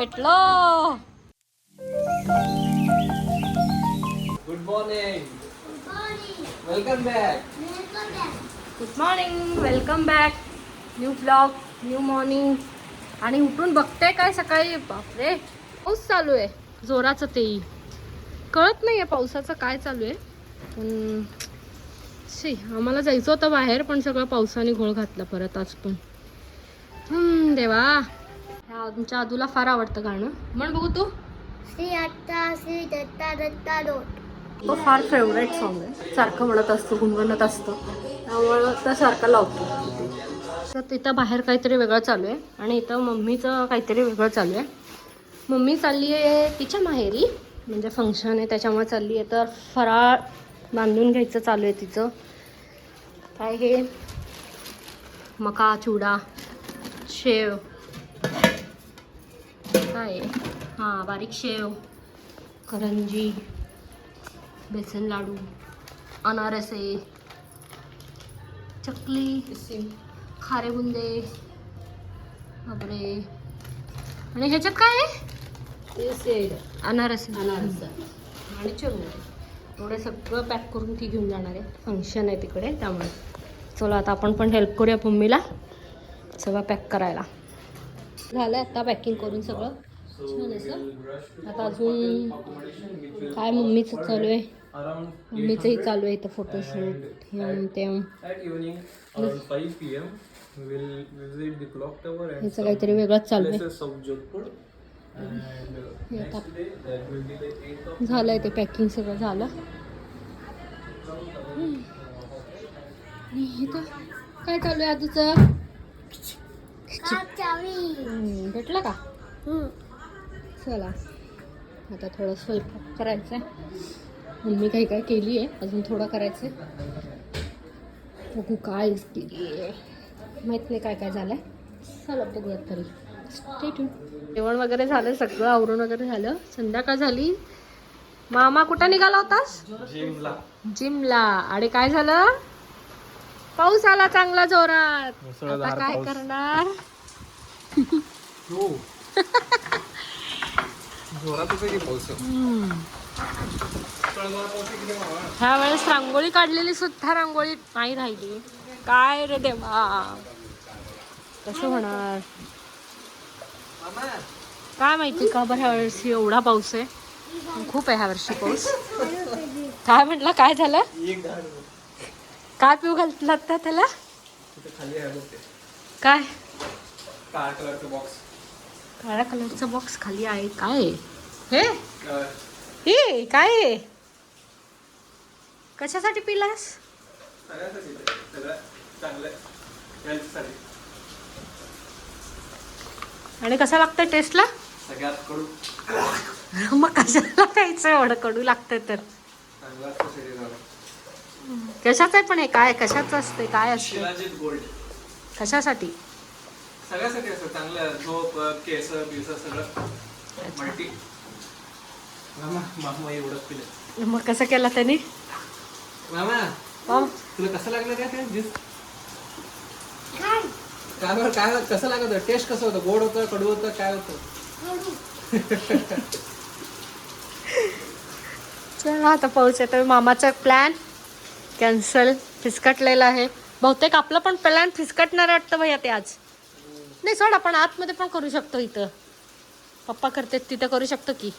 पेटलो. Good morning welcome back good morning welcome back new blog new morning आणि उठून बघते काय सकाळी. बापरे. पाऊस चालू आहे. जोराचं तेही कळत नाही आहे पावसाचं काय चालू आहे. पण शी आम्हाला जायचं होतं बाहेर पण सगळं पावसाने घोळ घातला परत आज पण. हम्म, देवा. ह्या आमच्या आदूला फार आवडतं गाणं. म्हण बघू तू. श्री अट्टा श्री दत्ता दत्ता डोट तो फार फेवरेट सॉन्ग आहे. सारखं म्हणत असतो गुणगुणत असतो. त्यामुळं तो सारखं लावतो. तर तिथं बाहेर काहीतरी वेगळं चालू आहे आणि इथं मम्मीचं काहीतरी वेगळं चालू आहे. मम्मी चालली आहे तिच्या माहेरी म्हणजे फंक्शन आहे त्याच्यामुळे चालली आहे. तर फराळ बांधून घ्यायचं चालू आहे तिचं. काय हे? मका चिवडा शेव. आहे? हां बारीक शेव करंजी बेसन लाडू अनारसे चकली खारे बुंदे बापरे. आणि ह्याच्यात काय आहे? अनारस. अनारस. आणि चिरमुरे. एवढं सगळं पॅक करून ती घेऊन जाणार आहे. फंक्शन आहे तिकडे त्यामुळे. चला आता आपण पण हेल्प करूया मम्मीला. सगळं पॅक करायला. झालं आता पॅकिंग करून सगळं. छान असं आता अजून काय मम्मीचं चालू आहे? मम्मीचंही चालू आहे इथं फोटोशूट हे ते. At evening around 5 p.m. we will visit the clock tower and ह्याचं काहीतरी वेगळंच चालू आहे. places of Jodhpur. And next आता day that will be the 8th of झालंय ते पॅकिंग सगळं झालं. काय चालू आहे आजूचं? भेटलं का? चला. आता थोडं स्वयंपाक करायचं आहे मम्मी काही काय केली आहे? अजून थोडं करायचं आहे बघू काय केली आहे. माहीत नाही काय काय झालं आहे चला बघूयात तरी. Tuned. जेवण वगैरे झालं सगळं आवरून वगैरे झालं. संध्याकाळ झाली? मामा कुठं निघाला होतास? जिमला. जिमला. आणि काय झालं? पाऊस आला चांगला जोरात. आता काय. करणार हो जोरात होतं की पाऊस ह्या वेळेस रांगोळी काढलेली सुद्धा रांगोळी नाही राहिली. काय रे देवा? कसं होणार? काय माहिती का बरं ह्या वर्षी एवढा पाऊस आहे? खूप आहे ह्या वर्षी पाऊस. काय म्हटलं? काय झालं? काय पिऊ घालत त्या त्याला? काय? बॉक्स काळ्या कलरचा बॉक्स खाली आहे. काय? हे? हे काय आहे कशासाठी पिलास? आणि कसं लागतं टेस्टला मग कशाला प्यायचं एवढं कडू लागतं तर. कशाचं आहे पण हे? काय? कशाचं असते काय असते कशासाठी? सगळ्यासाठी असतं चांगलं झोप केस बिस सगळं मल्टी. मामा पिलं. मग कसं केलं त्यांनी? मामा हो? तुला कसं लागलं काय ते? जिस काय? काय बरं काय कसं लागत होतं? टेस्ट कसं होतं? गोड होतं कडू होतं काय होतं? चला आता पाऊस येतोय मामाचा प्लॅन कॅन्सल फिसकटलेला आहे. बहुतेक आपलं पण प्लॅन फिसकटणार वाटतं भैया ते आज. नाही सोड आपण आतमध्ये पण करू शकतो इथं. पप्पा करतात तिथं करू शकतो की.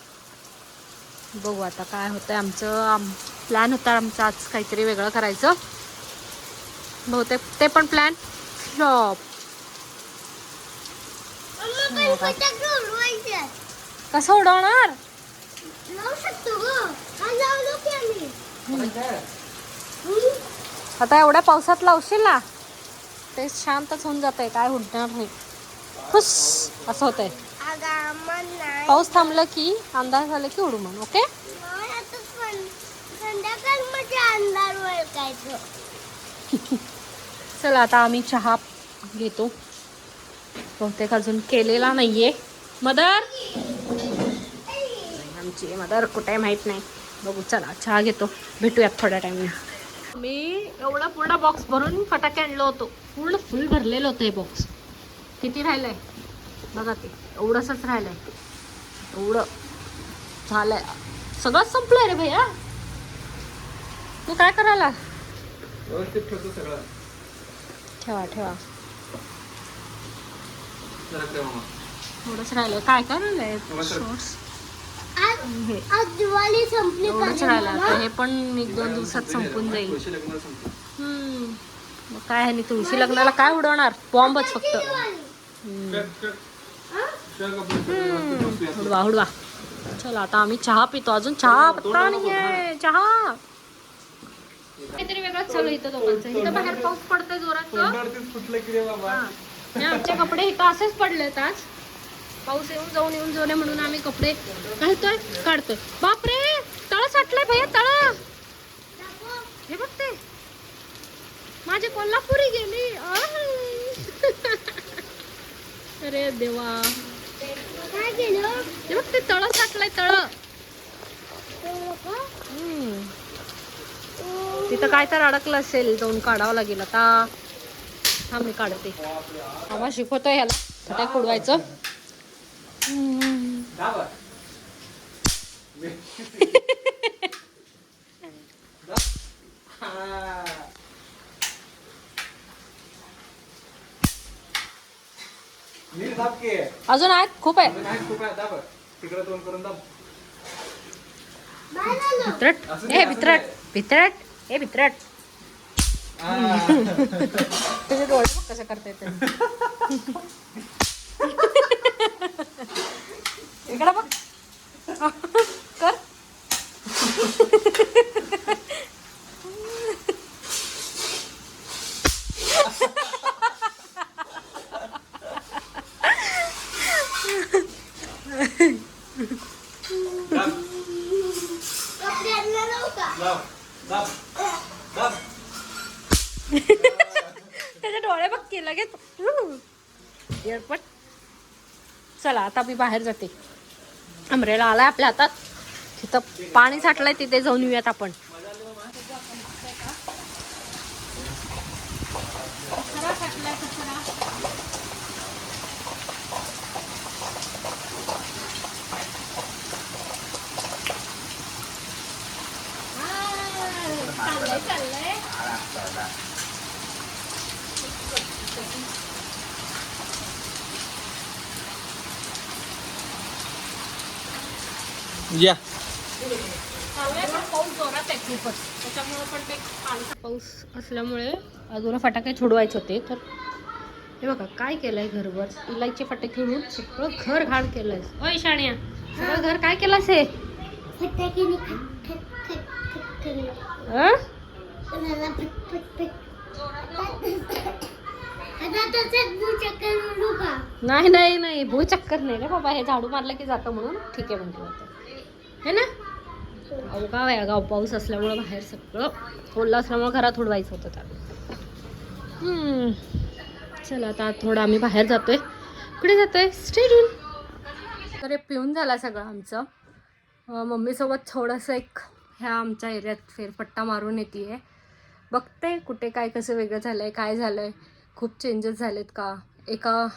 बघू आता काय होतंय आमचं. प्लॅन होता आमचं आज काहीतरी वेगळं करायचं. बहुतेक ते पण प्लॅन फ्लॉप उडवायचे. कसं उडवणार. आता एवढ्या पावसात लावशील ना ते शांतच होऊन जात आहे काय उडणार नाही. खुश असं होतंय. पाऊस थांबलं की अंदाज झालं की उडू म्हणून ओके? चला आता आम्ही चहा घेतो. बहुतेक अजून केलेला नाहीये. मदर? आमची मदर कुठे माहीत नाही. बघू चला चहा घेतो. भेटूयात थोड्या टाइमने मी एवढा पूर्ण बॉक्स भरून फटाके आणलो होतो. पूर्ण फुल भरलेलं होतं हे बॉक्स किती राहिलंय? बघा ते एवढंसच राहिलंय. एवढं झालंय. सगळंच संपलंय रे भैया. तू काय करायला सगळं. ठेवा ठेवा. थोडंच राहिलंय. काय काय राहिलंय. शॉर्ट्स दिवाळी संपली एवढंच राहिलं? आता हे पण एक दोन दिवसात संपून जाईल. संपलं. हम्म. मग काय आहे तुळशी लग्नाला काय उडवणार? बॉम्बच फक्त. हुडवा हुडवा चल आता आम्ही चहा पितो. अजून चहा पत्ता नाहीये. चहा. काहीतरी वेगळंच चालू आहे इथं दोघांचं. इथं बाहेर पाऊस पडतोय जोरात आमचे कपडे इथं असेच पडलेत आज. पाऊस येऊन जाऊन येऊन जाऊन म्हणून आम्ही कपडे घालतोय काढतोय. बापरे! तळ साठलंय भैया तळ. हे बघ ते. माझे कोल्हापुरी गेली. आह. अरे देवा. काय केलं? हे बघ ते तळ साठलंय तळ. तिथं काय तर अडकलं असेल जाऊन काढावं लागेल आता. थांब मी काढते. आम्हा शिकवतोय ह्याला फटाक फोडवायचं हम्म. दाबा. हा. नीट दाब की. अजून आहेत खूप आहे अजून आहे खूप आहे, दाब. तिकडं तोंड करून दाब. बाहेर आलो. भित्रट असू दे, हे भित्रट. भित्रट हे भित्रट. तुझे डोळे कसं करता येते इकडे बघ कर दाब. कपडे आणले नव्हता. दाब. दाब. त्याच्या त्याचे डोळे बघ की लगेच. एअरपट. चला आता मी बाहेर जाते. अमरेला आलाय आपल्या हातात. तिथं पाणी साठलंय तिथे जाऊन येऊयात आपण. या. पाऊस असल्यामुळे अजून फटाके छोडवायचे होते तर हे बघा काय केलंय घरभर? इलायचे फटाके खेळून सगळं घर घाण केलंय. ओय शाण्या. सगळं घर काय केलंस हे नाही नाही नाही. भू चक्कर नाही रे बाबा. हे झाडू मारलं की जातं म्हणून. ठीक आहे म्हणतो होतं हे ना? अवगाव आहे. गाव पाऊस असल्यामुळं बाहेर सगळं ओलं असल्यामुळं घरात उडवायचं होतं त्याला. चला आता थोडं आम्ही बाहेर जातोय. कुठे जातोय? स्टेडियम. तर पिऊन झाला सगळं आमचं. मम्मीसोबत थोडंसं एक ह्या आमच्या एरियात फेरफट्टा मारून येते आहे बघते कुठे काय कसं वेगळं झालं आहे काय झालं आहे खूप चेंजेस झालेत का? एका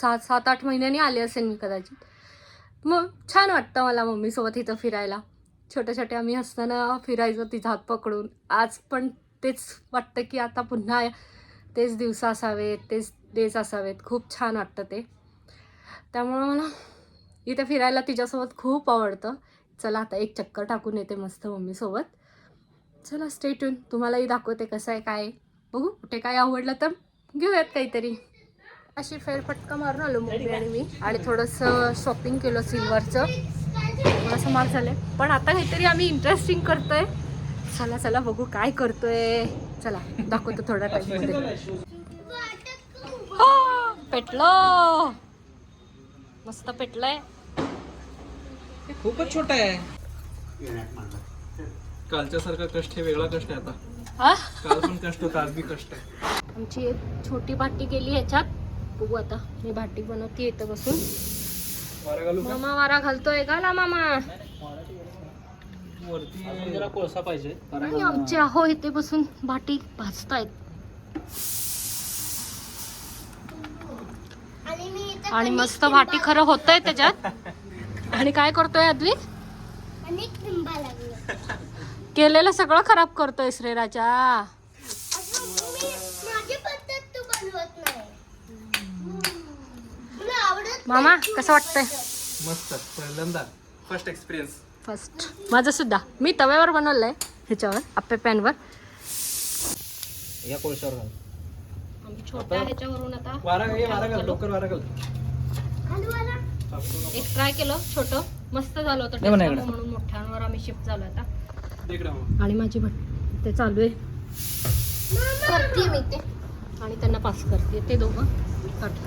सात सात आठ महिन्यांनी आले असेल मी कदाचित. मग छान वाटतं मला मम्मीसोबत इथं फिरायला. छोटे छोटे आम्ही असताना फिरायचो तिथं हात पकडून. आज पण तेच वाटतं की आता पुन्हा तेच दिवस असावेत तेच डेज असावेत. खूप छान वाटतं ते. त्यामुळं मला इथे फिरायला तिच्यासोबत खूप आवडतं. चला आता एक चक्कर टाकून येते मस्त मम्मीसोबत. चला स्टेटून तुम्हालाही दाखवते कसं आहे काय आहे. बघू कुठे काय आवडलं तर घेऊयात काहीतरी. अशी फेरफटका मारून आलो आणि मी. आणि थोडंसं शॉपिंग केलं सिल्वरचं थोडंसं मार्क झालं. पण आता काहीतरी आम्ही इंटरेस्टिंग करतोय. चला चला बघू काय करतोय. चला दाखवतो थोड्या टाईममध्ये पेटलं. मस्त पेटलंय. हे खूपच छोट आहे. कालच्या सारखा कष्ट हे वेगळा कष्ट आहे आता. हा? काल पण कष्ट होता आज बी कष्ट आहे. आमची एक छोटी भाटी केली ह्याच्यात. बघू आता मी भाटी बनवते इथं बसून. का? मामा वारा घालतोय घाला मामा? वरती जरा कोळसा पाहिजे. आणि आमचे आहो इथे बसून भाटी भाजतायत. आणि मस्त भाटी खरं होतंय त्याच्यात. आणि काय करतोय अद्वी अनेक लिंबा लागले. केलेलं सगळं खराब करतोय रे राजा. मामा कसं वाटतंय. मस्त पहिल्यांदा. फर्स्ट एक्सपिरियन्स फर्स्ट माझं सुद्धा. मी तव्यावर बनवलंय ह्याच्यावर आप्पे पॅनवर. या कोळशावर घाल. आम्ही छोट्या ह्याच्यावरून आता वारा घाल वारा घाल. डोकर वारा. घाल हलवाला एक ट्राय केलं छोटं. मस्त झालं होतं नाही म्हणा taste इकडं. म्हणून मोठ्यांवर आम्ही शिफ्ट झालो आता. आणि माझी भट ते चालू आहे. करते मी ते. आणि त्यांना पास करते ते दोघं कट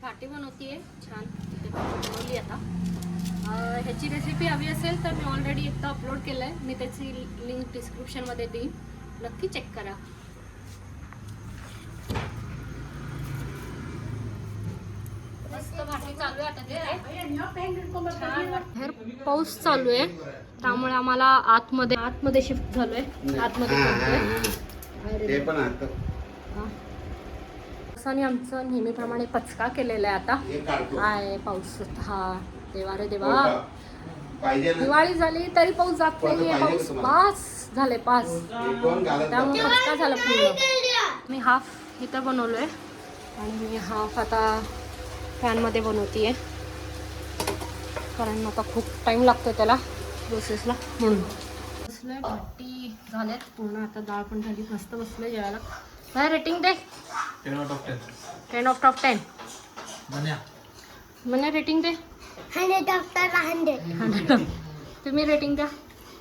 करते बनवतीये. छान. बनवली आता. अं, ह्याची रेसिपी हवी असेल तर मी ऑलरेडी एकदा अपलोड केलं आहे मी त्याची लिंक डिस्क्रिप्शनमध्ये देईन. नक्की चेक करा मस्त भाटी चालू आहे आता तिथे बाहेर पाऊस चालू आहे. त्यामुळे आम्हाला आतमध्ये आतमध्ये शिफ्ट झालोय. आतमध्ये आणि आमचं नेहमीप्रमाणे पचका केलेला आहे आता. काय पाऊस हा देवा रे देवा. हो दिवाळी झाली तरी पाऊस जात नाहीये. पाहिजे पाऊस? पास झाले पास. त्यामुळे पचका झाला पूर्ण. मी हाफ इथं बनवलोय. आणि मी हाफ आता पॅनमध्ये बनवतीये. कारण आता खूप टाइम लागतो त्याला प्रोसेसला म्हणून. बसलोय भट्टी झाल्यात. पूर्ण आता डाळ पण झाली मस्त बसलोय जेवायला. काय rating they? Ten out of ten ten of top ten म्हण्या मला रेटिंग दे. हंड्रेड डॉक्टर हंड्रेड तुम्ही रेटिंग द्या.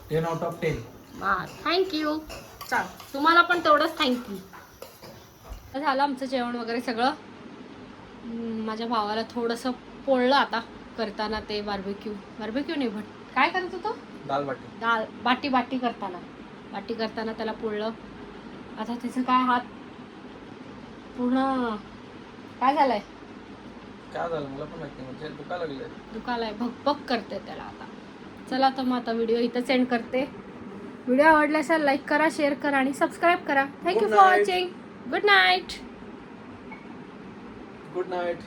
टेन आउट ऑफ टेन वा थँक्यू चाल तुम्हाला पण तेवढंच थँक्यू झालं आमचं जेवण वगैरे सगळं. माझ्या भावाला थोडंसं पोळलं आता करताना ते बार्बेक्यू बार्बेक्यू नाही भट काय करत होतो? दाल बाटी. डाळ बाटी बाटी करताना. बाटी करताना त्याला पोळलं. आता त्याचं काय हात पूर्ण काय झालंय? काय झालं? मला पण माहिती म्हणजे दुखा लागले दुखालाय भकभक करते त्याला आता. चला तर मग आता व्हिडिओ इथं सेंड करते. व्हिडिओ आवडला असेल लाईक करा शेअर करा आणि सबस्क्राईब करा. Thank you for. Watching good night good night